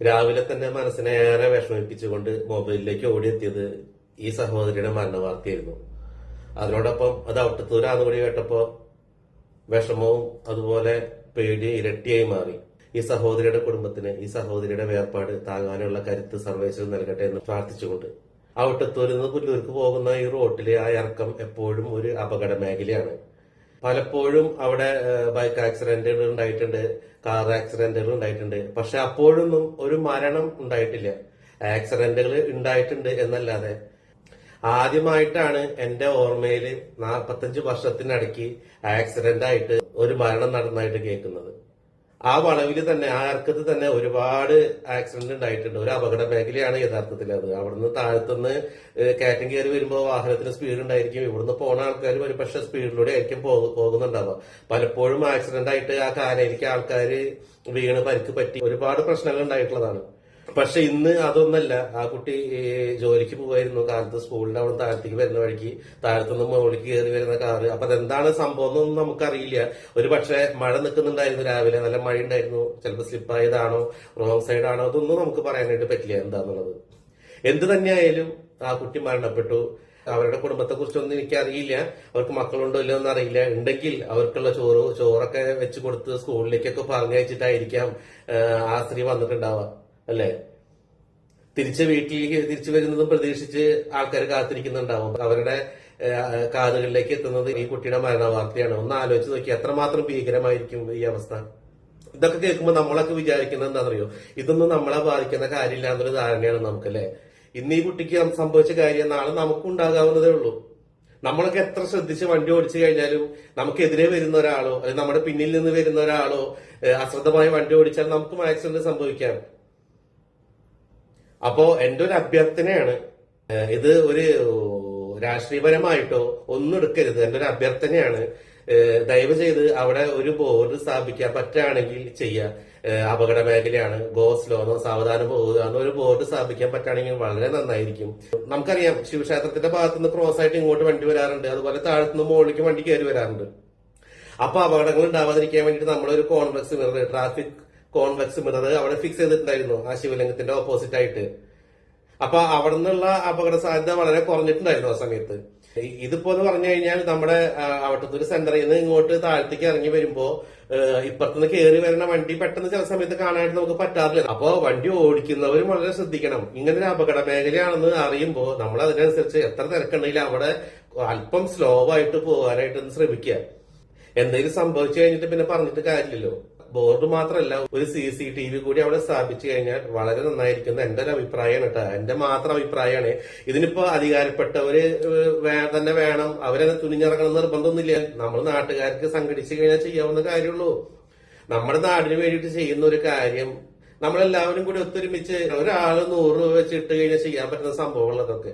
രാവിലെ തന്നെ മനസ്സിനെ ഏറെ വിഷമിപ്പിച്ചുകൊണ്ട് മൊബൈലിലേക്ക് ഓടിയെത്തിയത് ഈ സഹോദരിയുടെ മരണവാർത്തയായിരുന്നു. അതിനോടൊപ്പം അത് ഔട്ടത്തൂരാന്ന് കൂടി കേട്ടപ്പോ വിഷമവും അതുപോലെ പേടി ഇരട്ടിയായി മാറി. ഈ സഹോദരിയുടെ കുടുംബത്തിന് ഈ സഹോദരിയുടെ വേർപാട് താങ്ങാനുള്ള കരുത്ത് സർവേശ്വരൻ നൽകട്ടെ എന്ന് പ്രാർത്ഥിച്ചുകൊണ്ട് ഔട്ടത്തൂരിൽ നിന്ന് പുല്ലൂർക്ക് പോകുന്ന ഈ റോട്ടിലെ ആ ഇറക്കം എപ്പോഴും ഒരു അപകട മേഖലയാണ്. പലപ്പോഴും അവിടെ ബൈക്ക് ആക്സിഡന്റുകൾ ഉണ്ടായിട്ടുണ്ട് കാർ ആക്സിഡന്റുകൾ ഉണ്ടായിട്ടുണ്ട്. പക്ഷെ അപ്പോഴൊന്നും ഒരു മരണം ഉണ്ടായിട്ടില്ല. ആക്സിഡന്റുകൾ ഉണ്ടായിട്ടുണ്ട് എന്നല്ലാതെ. ആദ്യമായിട്ടാണ് എന്റെ ഓർമ്മയിൽ നാൽപ്പത്തഞ്ച് വർഷത്തിനടയ്ക്ക് ആക്സിഡന്റ് ആയിട്ട് ഒരു മരണം നടന്നതായിട്ട് കേൾക്കുന്നത്. ആ വളവിൽ തന്നെ ആ ഇറക്കത്തിൽ തന്നെ ഒരുപാട് ആക്സിഡന്റ് ഉണ്ടായിട്ടുണ്ട്. ഒരു അപകട മേഖലയാണ് യഥാർത്ഥത്തിൽ അത്. അവിടുന്ന് താഴത്തുനിന്ന് കയറ്റം കയറി വരുമ്പോൾ വാഹനത്തിന് സ്പീഡ് ഉണ്ടായിരിക്കും. ഇവിടുന്ന് പോണ ആൾക്കാർ ഒരു പക്ഷെ സ്പീഡിലൂടെ ആയിരിക്കും പോകുന്നുണ്ടാവുക. പലപ്പോഴും ആക്സിഡന്റ് ആയിട്ട് ആ കാനയിലേക്ക് ആൾക്കാർ വീണ് പരിക്ക് പറ്റി ഒരുപാട് പ്രശ്നങ്ങൾ ഉണ്ടായിട്ടുള്ളതാണ്. പക്ഷെ ഇന്ന് അതൊന്നല്ല. ആ കുട്ടി ജോലിക്ക് പോവായിരുന്നു. കാലത്ത് സ്കൂളിന്റെ അവിടെ താഴത്തേക്ക് വരുന്ന വഴിക്ക് താഴത്തുനിന്ന് മുകളിലേക്ക് കയറി വരുന്ന കാറ്. അപ്പൊ അതെന്താണ് സംഭവം എന്നൊന്നും നമുക്കറിയില്ല. ഒരു പക്ഷെ മഴ നിൽക്കുന്നുണ്ടായിരുന്നു രാവിലെ. നല്ല മഴ ഉണ്ടായിരുന്നു. ചിലപ്പോൾ സ്ലിപ്പായതാണോ റോങ് സൈഡ് ആണോ അതൊന്നും നമുക്ക് പറയാനായിട്ട് പറ്റില്ല എന്താന്നുള്ളത്. എന്ത് തന്നെയായാലും ആ കുട്ടി മരണപ്പെട്ടു. അവരുടെ കുടുംബത്തെ കുറിച്ചൊന്നും എനിക്കറിയില്ല. അവർക്ക് മക്കളുണ്ടോ ഇല്ലയോ എന്ന് അറിയില്ല. ഉണ്ടെങ്കിൽ അവർക്കുള്ള ചോറ് ചോറൊക്കെ വെച്ച് കൊടുത്ത് സ്കൂളിലേക്കൊക്കെ പറഞ്ഞയച്ചിട്ടായിരിക്കാം ആ സ്ത്രീ വന്നിട്ടുണ്ടാവുക. അല്ലേ? തിരിച്ച് വീട്ടിലേക്ക് തിരിച്ചു വരുന്നതും പ്രതീക്ഷിച്ച് ആൾക്കാർ കാത്തിരിക്കുന്നുണ്ടാവും. അവരുടെ കാതുകളിലേക്ക് എത്തുന്നത് ഈ കുട്ടിയുടെ മരണ വാർത്തയാണ് ഒന്ന് ആലോചിച്ച് നോക്കി എത്രമാത്രം ഭീകരമായിരിക്കും ഈ അവസ്ഥ? ഇതൊക്കെ കേൾക്കുമ്പോൾ നമ്മളൊക്കെ വിചാരിക്കുന്നത് എന്താണെന്നറിയോ? ഇതൊന്നും നമ്മളെ ബാധിക്കുന്ന കാര്യമില്ല എന്നൊരു ധാരണയാണ് നമുക്കല്ലേ? ഇന്ന് ഈ കുട്ടിക്ക് സംഭവിച്ച കാര്യം നാളെ നമുക്കും ഉണ്ടാകാവുന്നതേ ഉള്ളൂ. നമ്മളൊക്കെ എത്ര ശ്രദ്ധിച്ച് വണ്ടി ഓടിച്ചു കഴിഞ്ഞാലും നമുക്കെതിരെ വരുന്ന ഒരാളോ അല്ലെങ്കിൽ നമ്മുടെ പിന്നിൽ നിന്ന് വരുന്ന ഒരാളോ അശ്രദ്ധമായി വണ്ടി ഓടിച്ചാൽ നമുക്കും ആക്സിഡന്റ് സംഭവിക്കാം. അപ്പോ എന്റെ ഒരു അഭ്യർത്ഥനയാണ് ഇത് ഒരു രാഷ്ട്രീയപരമായിട്ടോ ഒന്നും എടുക്കരുത്. എന്റെ ഒരു അഭ്യർത്ഥനയാണ്. ദയവ് ചെയ്ത് അവിടെ ഒരു ബോർഡ് സ്ഥാപിക്കാൻ പറ്റുകയാണെങ്കിൽ ചെയ്യുക അപകട മേഖലയാണ്. ഗോസ് ലോണോ സാവധാനം പോകുക എന്നോ ഒരു ബോർഡ് സ്ഥാപിക്കാൻ പറ്റുകയാണെങ്കിൽ വളരെ നന്നായിരിക്കും. നമുക്കറിയാം ശിവക്ഷേത്രത്തിന്റെ ഭാഗത്തുനിന്ന് ക്രോസ് ആയിട്ട് ഇങ്ങോട്ട് വണ്ടി വരാറുണ്ട്. അതുപോലെ താഴത്തുനിന്ന് മുകളിലേക്ക് വണ്ടി കയറി വരാറുണ്ട്. അപ്പൊ അപകടങ്ങൾ ഉണ്ടാവാതിരിക്കാൻ വേണ്ടിയിട്ട് നമ്മളൊരു കോൺപ്ലക്സ് ട്രാഫിക് കോൺവെക്സ് മിറർ അവിടെ ഫിക്സ് ചെയ്തിട്ടുണ്ടായിരുന്നു ആ ശിവലിംഗത്തിന്റെ ഓപ്പോസിറ്റ് ആയിട്ട്. അപ്പൊ അവിടെ നിന്നുള്ള അപകട സാധ്യത വളരെ കുറഞ്ഞിട്ടുണ്ടായിരുന്നു ആ സമയത്ത്. ഇതിപ്പോ എന്ന് പറഞ്ഞു കഴിഞ്ഞാൽ നമ്മുടെ അവിട്ടത്തൂർ സെന്ററിൽ നിന്ന് ഇങ്ങോട്ട് താഴത്തേക്ക് ഇറങ്ങി വരുമ്പോ ഇപ്പുറത്തുനിന്ന് കയറി വരുന്ന വണ്ടി പെട്ടെന്ന് ചില സമയത്ത് കാണാനായിട്ട് നമുക്ക് പറ്റാറില്ല. അപ്പോ വണ്ടി ഓടിക്കുന്നവരും വളരെ ശ്രദ്ധിക്കണം. ഇങ്ങനെ ഒരു അപകട മേഖലയാണെന്ന് അറിയുമ്പോൾ നമ്മൾ അതിനനുസരിച്ച് എത്ര തിരക്കുണ്ടെങ്കിലും അവിടെ അല്പം സ്ലോ ആയിട്ട് പോകാനായിട്ട് ശ്രമിക്കുക. എന്തെങ്കിലും സംഭവിച്ചു കഴിഞ്ഞിട്ട് പിന്നെ പറഞ്ഞിട്ട് കാര്യമില്ലല്ലോ. ബോർഡ് മാത്രമല്ല ഒരു സി സി ടി വി കൂടി അവിടെ സ്ഥാപിച്ചു കഴിഞ്ഞാൽ വളരെ നന്നായിരിക്കും എന്റെ ഒരു അഭിപ്രായമാണ് കേട്ടോ. എന്റെ മാത്രം അഭിപ്രായമാണ്. ഇതിനിപ്പോ അധികാരപ്പെട്ടവര് തന്നെ വേണം. അവരെ തുനിഞ്ഞിറങ്ങണം എന്ന് നിർബന്ധമൊന്നുമില്ല. നമ്മൾ നാട്ടുകാർക്ക് സംഘടിച്ചു കഴിഞ്ഞാൽ ചെയ്യാവുന്ന കാര്യമുള്ളൂ. നമ്മുടെ നാടിന് വേണ്ടിയിട്ട് ചെയ്യുന്ന ഒരു കാര്യം നമ്മളെല്ലാവരും കൂടി ഒത്തൊരുമിച്ച് ഒരാൾ നൂറ് രൂപ വെച്ച് ഇട്ട് കഴിഞ്ഞാൽ ചെയ്യാൻ പറ്റുന്ന സംഭവങ്ങളതൊക്കെ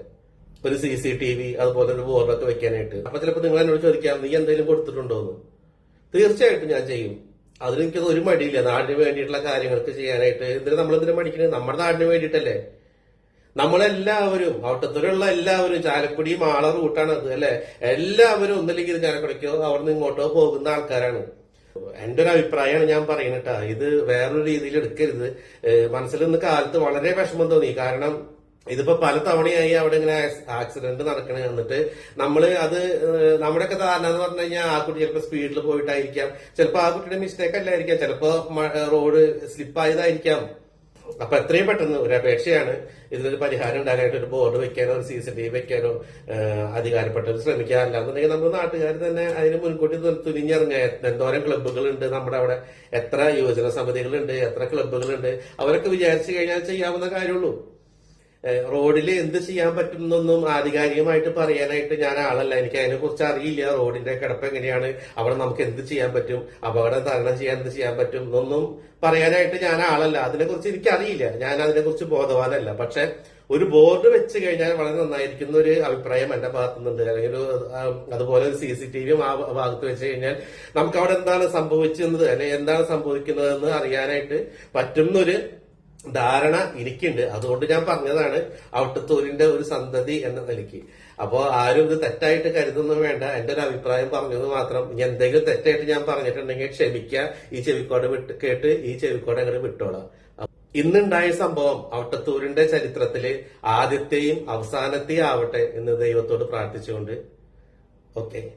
ഒരു സി സി ടി വി അതുപോലെ ഒരു ബോർഡൊക്കെ വെക്കാനായിട്ട്. അപ്പൊ ചിലപ്പോൾ നിങ്ങൾ എന്നോട് ചോദിക്കാം നീ എന്തെങ്കിലും കൊടുത്തിട്ടുണ്ടോ എന്ന് തീർച്ചയായിട്ടും ഞാൻ ചെയ്യും. അതിലെനിക്ക് ഒരു മടിയില്ല. നാടിന് വേണ്ടിയിട്ടുള്ള കാര്യങ്ങൾക്ക് ചെയ്യാനായിട്ട്. എന്തിനാ നമ്മളെന്തിനാ മടിക്കുന്നത് നമ്മുടെ നാടിന് വേണ്ടിയിട്ടല്ലേ? നമ്മളെല്ലാവരും അവട്ടത്തൂരുള്ള എല്ലാവരും ചാലക്കുടി മാള റൂട്ടാണ് അത് അല്ലെ? എല്ലാവരും ഒന്നില്ലെങ്കിൽ ചാലക്കുടിക്കോ? അവിടെ നിന്ന് ഇങ്ങോട്ടോ പോകുന്ന ആൾക്കാരാണ്. എന്റെ ഒരു അഭിപ്രായമാണ് ഞാൻ പറയുന്നത് ഇത് വേറൊരു രീതിയിൽ എടുക്കരുത്. മനസ്സിൽ നിന്ന് കാലത്ത് വളരെ വിഷമം തോന്നി. കാരണം ഇതിപ്പോ പല തവണയായി അവിടെ ഇങ്ങനെ ആക്സിഡന്റ് നടക്കണ എന്നിട്ട് നമ്മൾ അത് നമ്മുടെയൊക്കെ ധാരണ എന്ന് പറഞ്ഞു കഴിഞ്ഞാൽ ആ കുട്ടി ചിലപ്പോൾ സ്പീഡിൽ പോയിട്ടായിരിക്കാം. ചിലപ്പോൾ ആ കുട്ടിയുടെ മിസ്റ്റേക്ക് അല്ലായിരിക്കാം. ചിലപ്പോ റോഡ് സ്ലിപ്പ് ആയതായിരിക്കാം. അപ്പൊ എത്രയും പെട്ടെന്ന് ഒരു അപേക്ഷയാണ് ഇതിനൊരു പരിഹാരം ഉണ്ടാകാനായിട്ട് ഒരു ബോർഡ് വെക്കാനോ ഒരു സി സി ടി വി വെക്കാനോ അധികാരപ്പെട്ടവർ ശ്രമിക്കുക. അല്ലാന്നുണ്ടെങ്കിൽ നമ്മൾ നാട്ടുകാർ തന്നെ അതിന് മുൻകൂട്ടി തുനിഞ്ഞിറങ്ങുക. എന്തോരം ക്ലബ്ബുകളുണ്ട് നമ്മുടെ അവിടെ. എത്ര യുവജന സമിതികളുണ്ട് എത്ര ക്ലബ്ബുകളുണ്ട്. അവരൊക്കെ വിചാരിച്ചു കഴിഞ്ഞാൽ ചെയ്യാവുന്ന കാര്യമുള്ളൂ. റോഡിൽ എന്ത് ചെയ്യാൻ പറ്റും എന്നൊന്നും ആധികാരികമായിട്ട് പറയാനായിട്ട് ഞാൻ ആളല്ല. എനിക്ക് അതിനെ കുറിച്ച് അറിയില്ല. റോഡിന്റെ കിടപ്പ് എങ്ങനെയാണ്? അവിടെ നമുക്ക് എന്ത് ചെയ്യാൻ പറ്റും? അപകടം തരണം ചെയ്യാൻ എന്ത് ചെയ്യാൻ പറ്റും? എന്നൊന്നും പറയാനായിട്ട് ഞാൻ ആളല്ല. അതിനെ കുറിച്ച് എനിക്ക് അറിയില്ല ഞാൻ അതിനെ കുറിച്ച് ബോധവാനല്ല. പക്ഷെ ഒരു ബോർഡ് വെച്ച് കഴിഞ്ഞാൽ വളരെ നന്നായിരിക്കുന്ന ഒരു അഭിപ്രായം എന്റെ ഭാഗത്തു നിന്നുണ്ട് അല്ലെങ്കിൽ അതുപോലെ ഒരു സി സി ടി വിയും ആ ഭാഗത്ത് വെച്ച് കഴിഞ്ഞാൽ നമുക്ക് അവിടെ എന്താണ് സംഭവിച്ചത് അല്ലെങ്കിൽ എന്താണ് സംഭവിക്കുന്നതെന്ന് അറിയാനായിട്ട് പറ്റുന്നൊരു ധാരണ എനിക്കുണ്ട്. അതുകൊണ്ട് ഞാൻ പറഞ്ഞതാണ് ഔട്ടത്തൂരിന്റെ ഒരു സന്തതി എന്ന നിലയ്ക്ക്. അപ്പോ ആരും ഇത് തെറ്റായിട്ട് കരുതുന്നു വേണ്ട. എന്റെ ഒരു അഭിപ്രായം പറഞ്ഞത് മാത്രം ഇനി എന്തെങ്കിലും തെറ്റായിട്ട് ഞാൻ പറഞ്ഞിട്ടുണ്ടെങ്കിൽ ക്ഷമിക്കുക. ഈ ചെവിക്കോട് വിട്ട് കേട്ട് ഈ ചെവിക്കോട് അങ്ങനെ വിട്ടോളാം. ഇന്നുണ്ടായ സംഭവം ഔട്ടത്തൂരിന്റെ ചരിത്രത്തിൽ ആദ്യത്തെയും അവസാനത്തെയും ആവട്ടെ എന്ന് ദൈവത്തോട് പ്രാർത്ഥിച്ചുകൊണ്ട്. ഓക്കെ.